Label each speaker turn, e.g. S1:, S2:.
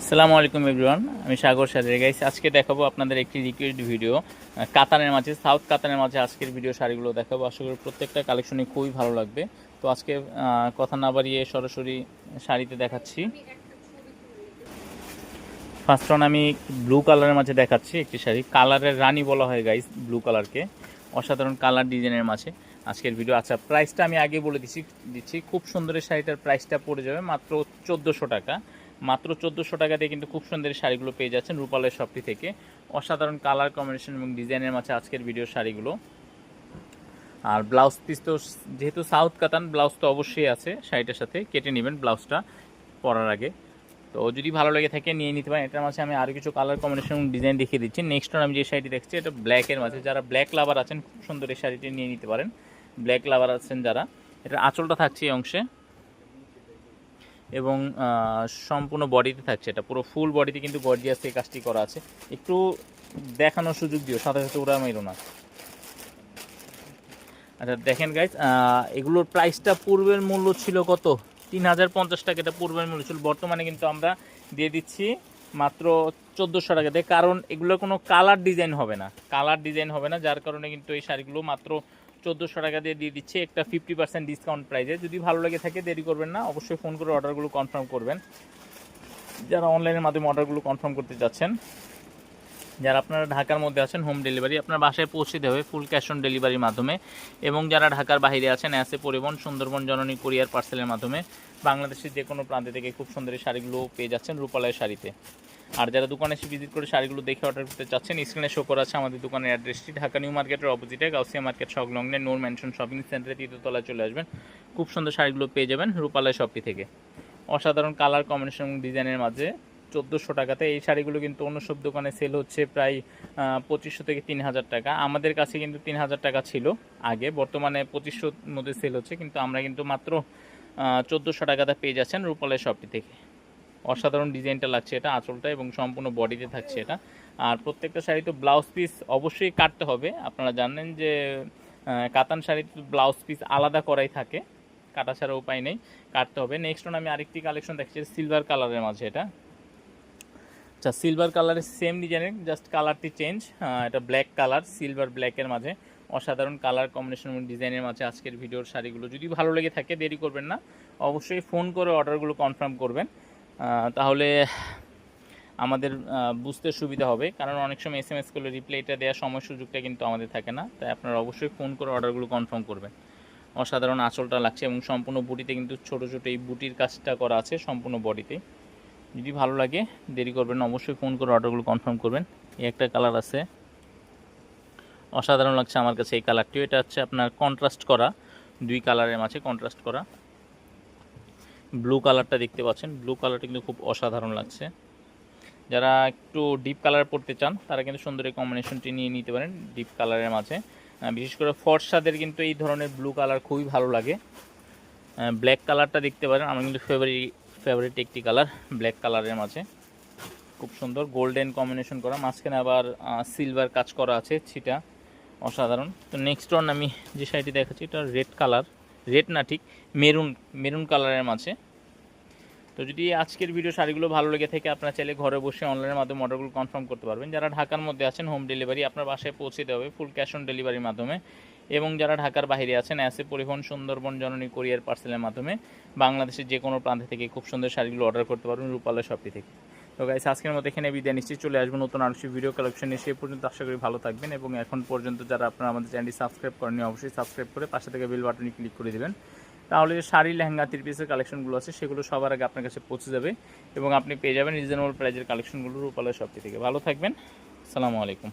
S1: আসসালামু আলাইকুম এভরিওয়ান, আমি সাগর সাদের গাইস আজকে দেখাবো আপনাদের একটি রিকোয়েস্ট ভিডিও কাতানের মাঝে, সাউথ কাতানের মাঝে আজকের ভিডিও শাড়িগুলো দেখাবো। আশা করি প্রত্যেকটা কালেকশনই খুবই ভালো লাগবে। তো আজকে কথা না বাড়িয়ে সরাসরি শাড়িতে দেখাচ্ছি। ফার্স্ট ওয়ান আমি ব্লু কালারের মাঝে দেখাচ্ছি একটি শাড়ি। কালারের রানী বলা হয় গাইস ব্লু কালারকে অসাধারণ কালার ডিজাইনের মাঝে আজকের ভিডিও আচ্ছা প্রাইসটা আমি আগে বলে দিচ্ছি দিচ্ছি। খুব সুন্দর এই শাড়িটার প্রাইসটা পড়ে যাবে মাত্র চোদ্দোশো টাকা। মাত্র চোদ্দোশো টাকা দিয়ে কিন্তু খুব সুন্দর শাড়িগুলো পেয়ে যাচ্ছেন রূপালয় শপটি থেকে। অসাধারণ কালার কম্বিনেশন এবং ডিজাইনের মাঝে আজকের ভিডিও শাড়িগুলো। আর ব্লাউজ পিস তো যেহেতু সাউথ কাতান ব্লাউজ তো অবশ্যই আছে শাড়িটার সাথে। কেটে নেবেন ব্লাউজটা পরার আগে। তো যদি ভালো লাগে থাকে, নিয়ে নিতে পারেন। এটার মাঝে আমি আরও কিছু কালার কম্বিনেশন ডিজাইন দেখিয়ে দিচ্ছি। নেক্সট আমি যে শাড়িটি দেখছি, এটা ব্ল্যাকের মাঝে। যারা ব্ল্যাক লাভার আছেন, খুব সুন্দর এই শাড়িটি নিয়ে নিতে পারেন। ব্ল্যাক লাভার আছেন যারা। এটার আঁচলটা থাকছে এই অংশে। এবং সম্পূর্ণ বডিতে থাকছে এটা। পুরো ফুল বডিতে কিন্তু গর্জিয়াস এই কাজটি করা আছে। একটু দেখানোর সুযোগ দিও, সাথে সাথে ওরা মাইরো না। আচ্ছা দেখেন গাইজ এগুলোর প্রাইসটা পূর্বের মূল্য ছিল কত? তিন হাজার পঞ্চাশ টাকা, এটা পূর্বের মূল্য ছিল। বর্তমানে কিন্তু আমরা দিয়ে দিচ্ছি মাত্র চোদ্দোশো টাকা টাকাতে কারণ এগুলো কোনো কালার ডিজাইন হবে না। কালার ডিজাইন হবে না, যার কারণে কিন্তু এই শাড়িগুলো মাত্র চোদ্দোশো টাকা দিয়ে দিয়ে দিচ্ছে। একটা ফিফটি পার্সেন্ট ডিসকাউন্ট প্রাইসে যদি ভালো লাগে থাকে, দেরি করবেন না। অবশ্যই ফোন করে অর্ডারগুলো কনফার্ম করবেন। যারা অনলাইনের মাধ্যমে অর্ডারগুলো কনফার্ম করতে যাচ্ছেন যারা আপনারা ঢাকার মধ্যে আছেন হোম ডেলিভারি আপনার বাসায় পৌঁছে দেবে ফুল ক্যাশ অন ডেলিভারির মাধ্যমে। এবং যারা ঢাকার বাইরে আছেন অ্যাসে পরিবহন, সুন্দরবন, জননী কুরিয়ার পার্সেলের মাধ্যমে, বাংলাদেশের যে কোনো প্রান্তে থেকে খুব সুন্দর শাড়িগুলো পেয়ে যাচ্ছেন রূপালয় শাড়িতে। আর যারা দোকানে এসে ভিজিট করে শাড়িগুলো দেখে অর্ডার করতে চাচ্ছেন স্ক্রিনে শো করা আছে আমাদের দোকানের অ্যাড্রেসটি ঢাকা নিউ মার্কেটের অপোজিটে গাউসিয়া মার্কেট সংলগ্নে নোর ম্যানশন শপিং সেন্টারে তৃতীয়তলায় চলে আসবেন। খুব সুন্দর শাড়িগুলো পেয়ে যাবেন রূপালয় শপটি থেকে। অসাধারণ কালার কম্বিনেশন এবং ডিজাইনের মাঝে চোদ্দোশো টাকাতে এই শাড়িগুলো কিন্তু অন্য সব দোকানে সেল হচ্ছে প্রায় পঁচিশশো থেকে তিন হাজার টাকা। আমাদের কাছে কিন্তু তিন হাজার টাকা ছিল আগে, বর্তমানে পঁচিশশোর মধ্যে সেল হচ্ছে, কিন্তু আমরা কিন্তু মাত্র চোদ্দোশো টাকাতে পেয়ে যাচ্ছেন রূপালয় শপটি থেকে। অসাধারণ ডিজাইনটা লাগছে এটা, আঁচলটা এবং সম্পূর্ণ বডিতে থাকছে এটা। আর প্রত্যেকটা শাড়ি তো ব্লাউজ পিস অবশ্যই কাটতে হবে। আপনারা জানেন যে কাতান শাড়িতে ব্লাউজ পিস আলাদা করাই থাকে, কাটা ছাড়া উপায় নেই, কাটতে হবে। নেক্সট আমি আরেকটি কালেকশন দেখছি সিলভার কালারের মাঝে এটা। আচ্ছা সিলভার কালারের সেম ডিজাইনের জাস্ট কালারটি চেঞ্জ এটা ব্ল্যাক কালার সিলভার ব্ল্যাকের মাঝে। অসাধারণ কালার কম্বিনেশন ডিজাইনের মাঝে আজকের ভিডিওর শাড়িগুলো। যদি ভালো লেগে থাকে, দেরি করবেন না। অবশ্যই ফোন করে অর্ডারগুলো কনফার্ম করবেন। তাহলে আমাদের বুঝতে সুবিধা হবে। কারণ অনেক সময় এস এম এস করলে রিপ্লাইটা দেওয়ার সময় সুযোগটা কিন্তু আমাদের থাকে না। তাই আপনারা অবশ্যই ফোন করে অর্ডারগুলো কনফার্ম করবেন। অসাধারণ আঁচলটা লাগছে এবং সম্পূর্ণ বুটিতে কিন্তু ছোট ছোট এই বুটির কাজটা করা আছে সম্পূর্ণ বডিতে যদি ভালো লাগে, দেরি করবেন অবশ্যই ফোন করে অর্ডারগুলো কনফার্ম করবেন। এই একটা কালার আছে। অসাধারণ লাগছে আমার কাছে এই কালারটিও এটা হচ্ছে আপনার কন্ট্রাস্ট করা। দুই কালারের মাঝে কন্ট্রাস্ট করা। ব্লু কালারটা দেখতে পাচ্ছেন। ব্লু কালারটা কিন্তু খুব অসাধারণ লাগছে। যারা একটু ডিপ কালার পড়তে চান, তারা কিন্তু সুন্দর এই কম্বিনেশনটি নিয়ে নিতে পারেন ডিপ কালারের মাঝে। বিশেষ করে ফর্সাদের কিন্তু এই ধরনের ব্লু কালার খুবই ভালো লাগে। ব্ল্যাক কালারটা দেখতে পারেন, আমার কিন্তু ফেভারিট ফেভারিট একটি কালার ব্ল্যাক কালারের মাঝে। খুব সুন্দর গোল্ডেন কম্বিনেশন করা। মাঝখানে আবার সিলভার কাজ করা আছে ছিটা। অসাধারণ। তো নেক্সট ওয়ান আমি যে শাড়িটি দেখাচ্ছি, এটা রেড কালার রেড না ঠিক মেরুন মেরুন কালারের মাঝে। তো যদি আজকের ভিডিও শাড়িগুলো ভালো লেগে থাকে, আপনারা চাইলে ঘরে বসে অনলাইনের মাধ্যমে অর্ডারগুলো কনফার্ম করতে পারবেন। যারা ঢাকার মধ্যে আছেন হোম ডেলিভারি আপনার বাসায় পৌঁছে দেওয়া হবে ফুল ক্যাশ অন ডেলিভারির মাধ্যমে। এবং যারা ঢাকার বাইরে আছেন অ্যাসে পরিবহন সুন্দরবন জননী কোরিয়ার পার্সেলের মাধ্যমে বাংলাদেশের যে কোনো প্রান্ত থেকে খুব সুন্দর শাড়িগুলো অর্ডার করতে পারবেন রূপালয় শপটি থেকে। তো গাইস আজকের মতো এখানে বিদায় নিশ্চয়ই চলে আসবেন নতুন আরও ভিডিও কালেকশন এ পর্যন্ত আশা করি ভালো থাকবেন এবং এখন পর্যন্ত যারা আপনারা আমাদের চ্যানেলটি সাবস্ক্রাইব করেনি অবশ্যই সাবস্ক্রাইব করে পাশে থেকে বেল বাটনে ক্লিক করে দেবেন। তাহলে যে শাড়ি, লেহেঙ্গা থ্রি পিসের কালেকশনগুলো আছে, সেগুলো সবার আগে আপনার কাছে পৌঁছে যাবে এবং আপনি পেয়ে যাবেন রিজনেবল প্রাইজের কালেকশনগুলো রূপালয় সবথেকে থেকে। ভালো থাকবেন। আসসালামু আলাইকুম।